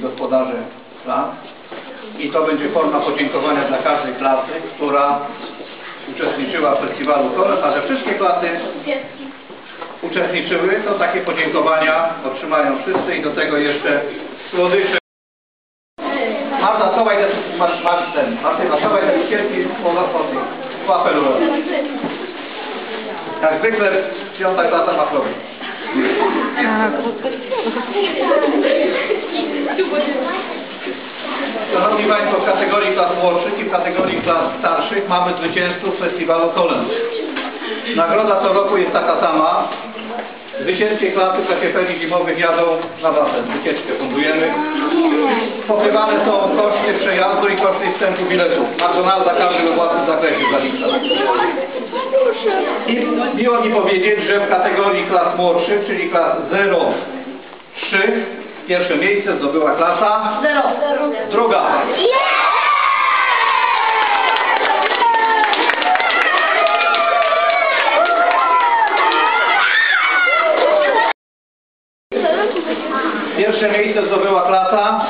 gospodarzy klas. I to będzie forma podziękowania dla każdej klasy, która uczestniczyła w festiwalu Kolor, a że wszystkie klasy uczestniczyły, to takie podziękowania otrzymają wszyscy i do tego jeszcze słodycze. Marta, schowaj te, masz, masz ten, Martyna, schowaj te cukierki po apelu. Jak zwykle piąta klasa ma problem. Szanowni Państwo, w kategorii klas młodszych i w kategorii klas starszych mamy zwycięzców festiwalu Kolen. Nagroda co roku jest taka sama. Zwycięskie klasy PKP zimowych jadą na basen. Wycieczkę fundujemy. Pokrywane są koszty przejazdu i koszty wstępu biletów. McDonalda każdy we własnym zakresie zalicza. I miło mi powiedzieć, że w kategorii klas młodszych, czyli klas 0-3, pierwsze miejsce zdobyła klasa Zero. druga. Pierwsze miejsce zdobyła klasa